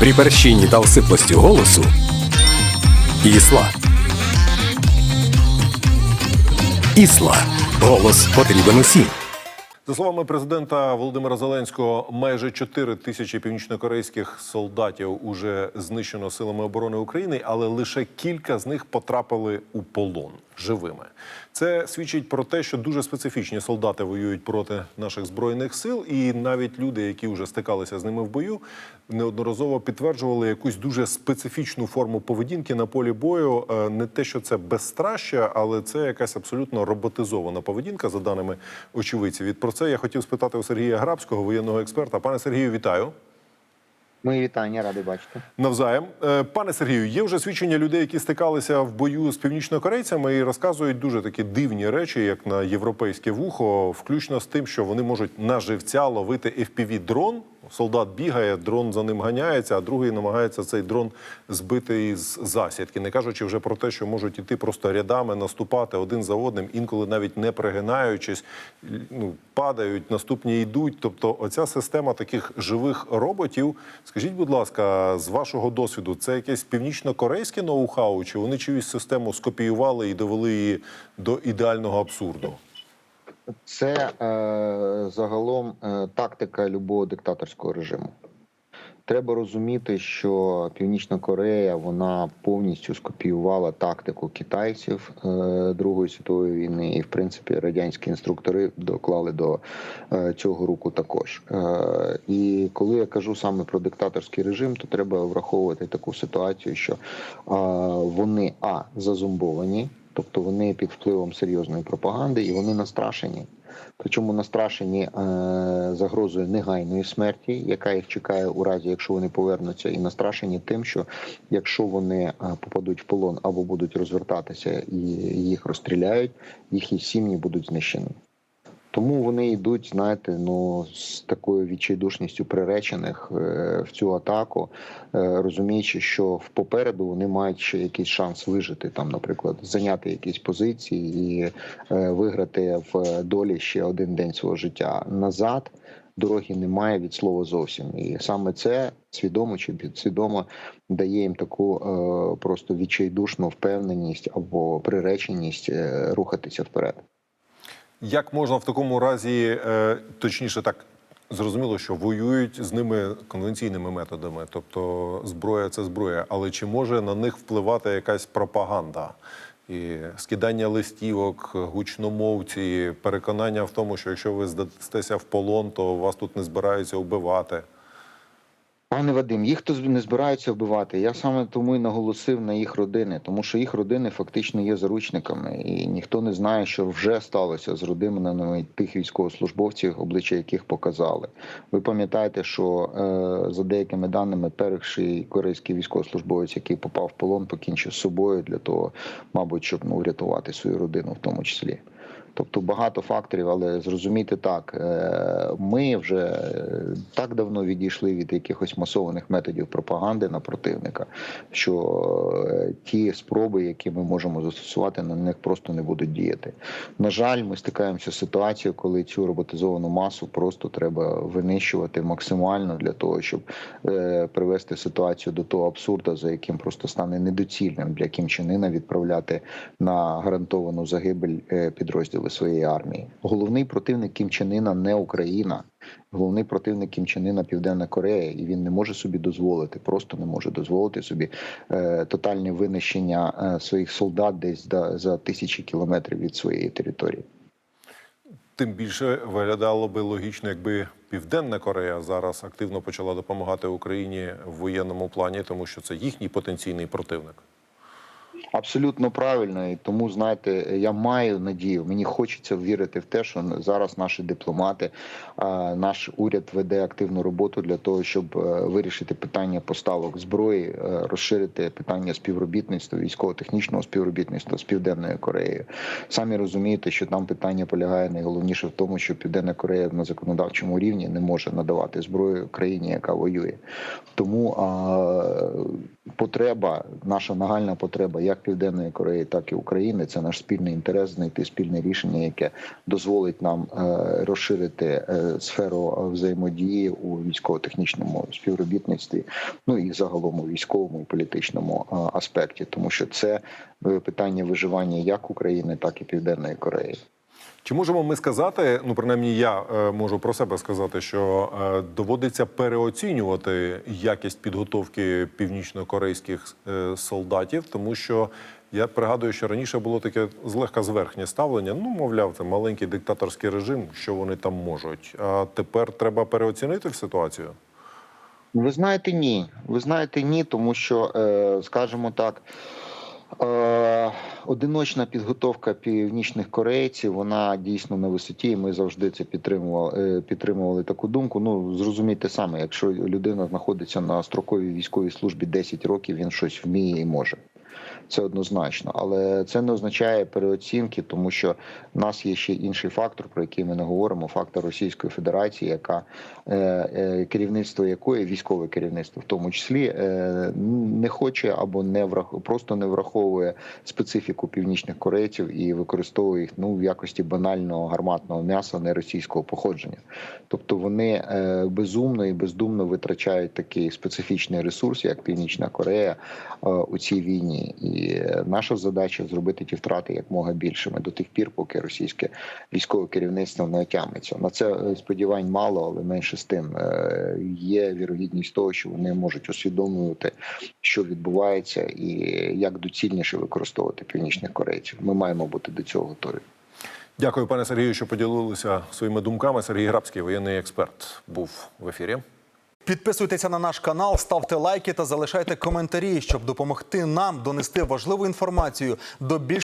При перщині та осиплості голосу Ісла. Ісла. Голос потрібен усім. За словами президента Володимира Зеленського, майже 4 тисячі північнокорейських солдатів уже знищено силами оборони України, але лише кілька з них потрапили у полон живими. Це свідчить про те, що дуже специфічні солдати воюють проти наших збройних сил, і навіть люди, які вже стикалися з ними в бою, неодноразово підтверджували якусь дуже специфічну форму поведінки на полі бою. Е, Не те, що це безстраща, але це якась абсолютно роботизована поведінка, за даними очевидців. І про це я хотів спитати у Сергія Грабського, воєнного експерта. Пане Сергію, вітаю. Мої вітання, радий бачити. Навзаєм, Е, пане Сергію, є вже свідчення людей, які стикалися в бою з північнокорейцями і розказують дуже такі дивні речі, як на європейське вухо, включно з тим, що вони можуть на живця ловити fpv дрон. Солдат бігає, дрон за ним ганяється, а другий намагається цей дрон збити із засідки, не кажучи вже про те, що можуть іти просто рядами, наступати один за одним, інколи навіть не пригинаючись, ну падають, наступні йдуть. Тобто, оця система таких живих роботів. Скажіть, будь ласка, з вашого досвіду, це якесь північно-корейське ноу-хау, чи вони чиюсь систему скопіювали і довели її до ідеального абсурду? Це е, загалом е, тактика любого диктаторського режиму. Треба розуміти, що Північна Корея вона повністю скопіювала тактику китайців е, Другої світової війни, і в принципі радянські інструктори доклали до е, цього руку також. Е, і коли я кажу саме про диктаторський режим, то треба враховувати таку ситуацію, що е, вони а зазумбовані, тобто вони під впливом серйозної пропаганди, і вони настрашені. Причому настрашені е, загрозою негайної смерті, яка їх чекає у разі, якщо вони повернуться, і настрашені тим, що якщо вони е, попадуть в полон або будуть розвертатися і їх розстріляють, їхні сім'ї будуть знищені. Тому вони йдуть, знаєте, ну з такою відчайдушністю приречених е, в цю атаку, е, розуміючи, що попереду вони мають ще якийсь шанс вижити, там, наприклад, зайняти якісь позиції і е, виграти в долі ще один день свого життя назад. Дороги немає від слова зовсім, і саме це свідомо чи підсвідомо дає їм таку е, просто відчайдушну впевненість або приреченість е, рухатися вперед. Як можна в такому разі, е, точніше, так зрозуміло, що воюють з ними конвенційними методами, тобто зброя це зброя, але чи може на них впливати якась пропаганда? І скидання листівок, гучномовці, переконання в тому, що якщо ви здастеся в полон, то вас тут не збираються вбивати. Пане Вадим, їх хто не збираються вбивати. Я саме тому і наголосив на їх родини, тому що їх родини фактично є заручниками, і ніхто не знає, що вже сталося з родинами тих військовослужбовців, обличчя яких показали. Ви пам'ятаєте, що е, за деякими даними, перший корейський військовослужбовець, який попав в полон, покінчив з собою для того, мабуть, щоб ну врятувати свою родину, в тому числі. Тобто багато факторів, але зрозуміти так, е, ми вже е, так давно відійшли від якихось масованих методів пропаганди на противника, що е, ті спроби, які ми можемо застосувати, на них просто не будуть діяти. На жаль, ми стикаємося з ситуацією, коли цю роботизовану масу просто треба винищувати максимально для того, щоб привести ситуацію до того абсурду, за яким просто стане недоцільним для Кім Чен Ына відправляти на гарантовану загибель підрозділи своєї армії. Головний противник Кім Чен Ына не Україна, головний противник Кім Чен Ына – Південна Корея, і він не може собі дозволити, просто не може дозволити собі е, тотальне винищення е, своїх солдат десь да, за тисячі кілометрів від своєї території. Тим більше виглядало би логічно, якби Південна Корея зараз активно почала допомагати Україні в воєнному плані, тому що це їхній потенційний противник. Абсолютно правильно, і тому знаєте, я маю надію. Мені хочеться вірити в те, що зараз наші дипломати, наш уряд веде активну роботу для того, щоб е, вирішити питання поставок зброї, е, розширити питання співробітництва, військово-технічного співробітництва з південною Кореєю. Самі розумієте, що там питання полягає найголовніше в тому, що Південна Корея на законодавчому рівні не може надавати зброю країні, яка воює. Тому потреба, наша нагальна потреба як Південної Кореї, так і України. Це наш спільний інтерес знайти спільне рішення, яке дозволить нам е, розширити е, сферу взаємодії у військово-технічному співробітництві, ну і загалом у військовому і політичному е, аспекті, тому що це е, питання виживання як України, так і Південної Кореї. Чи можемо ми сказати, ну принаймні я е, можу про себе сказати, що е, доводиться переоцінювати якість підготовки північно-корейських е, солдатів, тому що я пригадую, що раніше було таке злегка зверхнє ставлення. Ну, мовляв, це маленький диктаторський режим, що вони там можуть. А тепер треба переоцінити ситуацію. Ви знаєте, ні. Ви знаєте, ні, тому що, скажімо так, одиночна підготовка північних корейців, вона дійсно на висоті, ми завжди це підтримували, е, підтримували таку думку. Ну, зрозумійте саме, якщо людина знаходиться на строковій військовій службі 10 років, він щось вміє і може. Це однозначно, але це не означає переоцінки, тому що в нас є ще інший фактор, про який ми не говоримо: фактор Російської Федерації, яка е, е, керівництво якої військове керівництво, в тому числі е, не хоче або не врах... просто не враховує специфіку північних корейців і використовує їх ну в якості банального гарматного м'яса не російського походження. Тобто вони безумно і бездумно витрачають такий специфічний ресурс, як Північна Корея, у цій війні. І наша задача зробити ті втрати якмога більшими до тих пір, поки російське військове керівництво не отямиться. На це е, сподівань мало, але менше з тим е, є вірогідність того, що вони можуть усвідомлювати, що відбувається, і як доцільніше використовувати північних корейців. Ми маємо бути до цього готові. Дякую, пане Сергію, що поділилися своїми думками. Сергій Грабський, воєнний експерт, був в ефірі. Підписуйтеся на наш канал, ставте лайки та залишайте коментарі, щоб допомогти нам донести важливу інформацію до більш